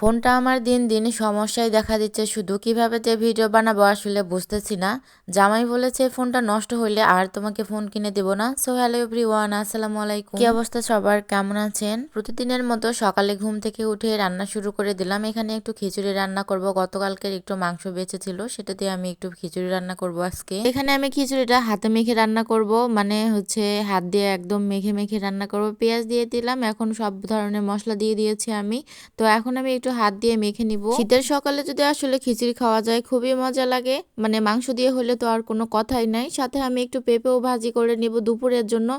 ফোনটা আমার দিন দিন সমস্যায় দেখা দিচ্ছে। শুধু কীভাবে যে ভিডিও বানাবো আসলে বুঝতেছি না। জামাই বলেছে, ফোনটা নষ্ট হইলে আর তোমাকে ফোন কিনে দেবো না। সো হ্যালো এভরি ওয়ান আসসালামু আলাইকুম। কি অবস্থা সবার? কেমন আছেন? প্রতিদিনের মতো সকালে ঘুম থেকে উঠে রান্না শুরু করে দিলাম। এখানে একটু খিচুড়ি রান্না করব। গতকালকের একটু মাংস বেঁচে ছিল, সেটা দিয়ে আমি একটু খিচুড়ি রান্না করব আজকে। এখানে আমি খিচুড়িটা হাতে মেখে রান্না করব মানে হচ্ছে হাত দিয়ে একদম মেখে মেখে রান্না করব। পেঁয়াজ দিয়ে দিলাম, এখন সব ধরনের মশলা দিয়ে দিয়েছি আমি। তো এখন আমি একটু হাত দিয়ে মেখে নিব। শীতের সকালে যদি আসলে খিচুড়ি খাওয়া যায়, খুবই মজা লাগে। মানে মাংস দিয়ে হলে তো আর কোনো কথাই নাই। সাথে আমি একটু পেঁপেও ভাজি করে নিব দুপুরের জন্য।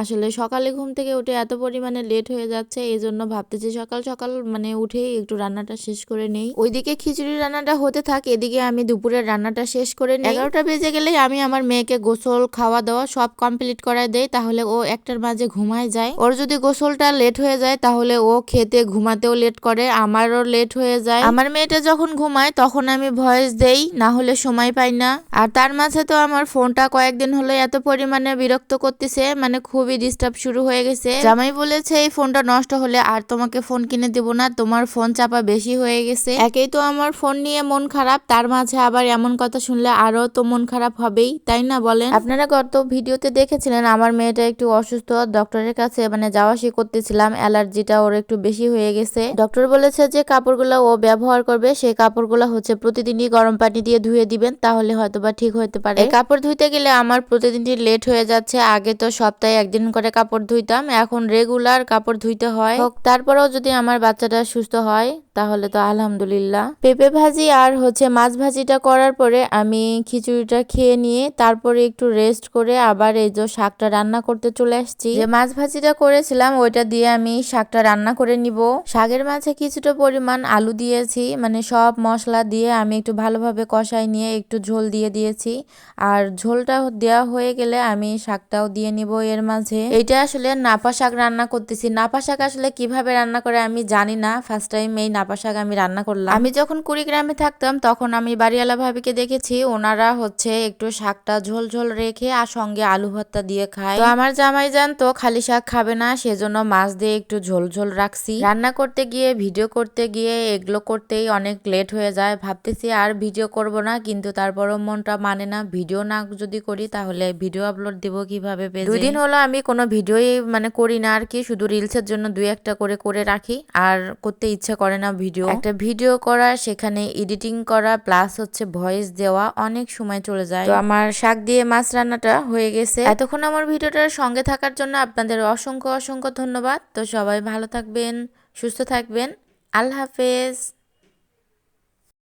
আসলে সকালে ঘুম থেকে উঠে এত পরিমাণে লেট হয়ে যাচ্ছে এই জন্য ভাবতেছি সকাল সকাল মানে উঠেই একটু রান্নাটা শেষ করে নেই। ওইদিকে খিচুড়ি রান্নাটা হতে থাক, এদিকে আমি দুপুরের রান্নাটা শেষ করে নিই। এগারোটা বেজে গেলেই আমি আমার মেয়েকে গোসল খাওয়া দাওয়া সব কমপ্লিট করায় দেই, তাহলে ও একটার মাঝে ঘুমায় যায়। ওর যদি গোসলটা লেট হয়ে যায়, তাহলে ও খেতে, ঘুমাতেও লেট করে। আমারও লেট হয়ে যায়। আমার মেয়েটা যখন ঘুমায়, তখন আমি ভয়েস দেই, না হলে সময় পাই না। আর তার মাঝে তো আমার ফোনটা কয়েকদিন হলো এত পরিমাণে বিরক্ত করতেছে মানে খুবই ডিস্টার্ব শুরু হয়ে গেছে। জামাই বলেছে, এই ফোনটা নষ্ট হলে আর তোমাকে ফোন কিনে দেবো না, তোমার ফোন চাপা বেশি হয়ে গেছে। একেই তো আমার ফোন নিয়ে মন খারাপ, তার মাঝে আবার এমন কথা শুনলে আরও তো মন খারাপ হবেই, তাই না বলেন? আপনারা গত ভিডিওতে দেখেছিলেন, আমার মেয়েটা একটু অসুস্থ ডক্টরের কাছে মানে যাওয়া আসি করতেছিলাম, অ্যালার্জিটা ওর একটু বেশি হয়ে গেছে। ডক্টর বলেছে যে কাপড়গুলো ও ব্যবহার করবে, সেই কাপড়গুলো হচ্ছে প্রতিদিনই গরম পানি দিয়ে ধুয়ে দিবেন, তাহলে হয়তো বা ঠিক হতে পারে। কাপড় ধুইতে গেলে আমার প্রতিদিনই লেট হয়ে যাচ্ছে, আগে তো সপ্তাহে একদিন করে কাপড় ধুইতাম, এখন রেগুলার কাপড় ধুইতে হয়। তারপরেও যদি আমার বাচ্চাটা সুস্থ হয়, তাহলে তো আলহামদুলিল্লাহ। পেঁপে ভাজি আর হচ্ছে মাছ ভাজিটা করার পরে আমি খিচুড়িটা খেয়ে নিয়ে তারপরে একটু রেস্ট করে আবার এই যে শাকটা রান্না করতে চলে আসছি। যে মাছ ভাজিটা করেছিলাম, ওইটা দিয়ে আমি শাকটা রান্না করে নিব। শাকের মাঝে কিছুটা পরিমাণ আলু দিয়েছি মানে সব মশলা দিয়ে আমি একটু ভালোভাবে কষাই নিয়ে একটু ঝোল দিয়ে দিয়েছি। আর ঝোলটা দেওয়া হয়ে গেলে আমি শাকটাও দিয়ে নিব এর মাঝে। এটা আসলে নাপা শাক রান্না করতেছি। নাপা শাক আসলে কীভাবে রান্না করে আমি জানি না। ফার্স্ট টাইম এই নাপা শাক আমি রান্না করলাম। আমি যখন কুড়িগ্রামে থাকতাম তখন আমি বাড়িওয়ালা ভাবিকে দেখেছি। ওনারা হচ্ছে একটু শাকটা ঝোল ঝোল রেখে আর সঙ্গে আলু ভর্তা দিয়ে খায়। তো আমার জামাই জান তো খালি শাক খাবে না, সেজন্য মাছ দিয়ে একটু ঝোল ঝোল রাখছি। রান্না করতে গিয়ে ভিডিও করতে গিয়ে এগুলো করতেই অনেক লেট হয়ে যায়। ভাবতেছি আর ভিডিও করব না কিন্তু তারপরও মনটা মানে না। ভিডিও না যদি করি তাহলে ভিডিও আপলোড দিব কীভাবে দুই দিন হলো আমি কোনো ভিডিওই মানে করি না আর কি শুধু রিলসের জন্য দুই একটা করে করে রাখি। আর করতে ইচ্ছা করে না ভিডিও একটা ভিডিও করা সেখানে এডিটিং করা প্লাস হচ্ছে ভয়েস দেওয়া অনেক সময় চলে যায়। তো আমার শাক দিয়ে মাছ রান্নাটা হয়ে গেছে। এতক্ষণ আমার ভিডিওটার সঙ্গে থাকার জন্য আপনাদের অসংখ্য অসংখ্য ধন্যবাদ। তো সবাই ভালো থাকবেন সুস্থ থাকবেন। আল্লাহ হাফেজ